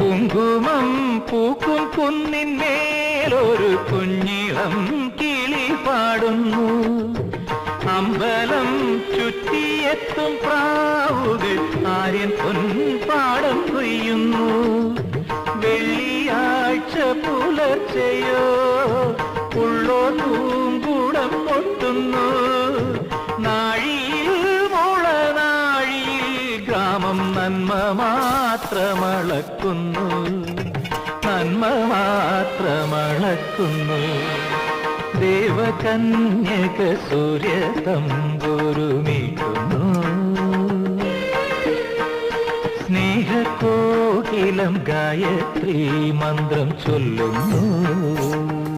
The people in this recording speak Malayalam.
കുങ്കുമം പൂക്കും കുന്നിന്മേലൊരു കുഞ്ഞിളം കിളി പാടുന്നു. അമ്പലം ചുറ്റിയെത്തും പ്രാവുകൾ ആര്യൻ പൊൻപാടം പെയ്യുന്നു. വെള്ളിയാഴ്ച പുലർച്ചയോ ഉള്ളോ തൂങ്കൂടം പൊട്ടുന്നു. ഗ്രാമം നന്മ മാത്രമളക്കുന്നു. നന്മ മാത്രമളക്കുന്നു. ദേവകന്യക സൂര്യ തമ്പുരുമിടുന്നു സ്നേഹകോകിലം ഗായത്രി മന്ത്രം ചൊല്ലുന്നു.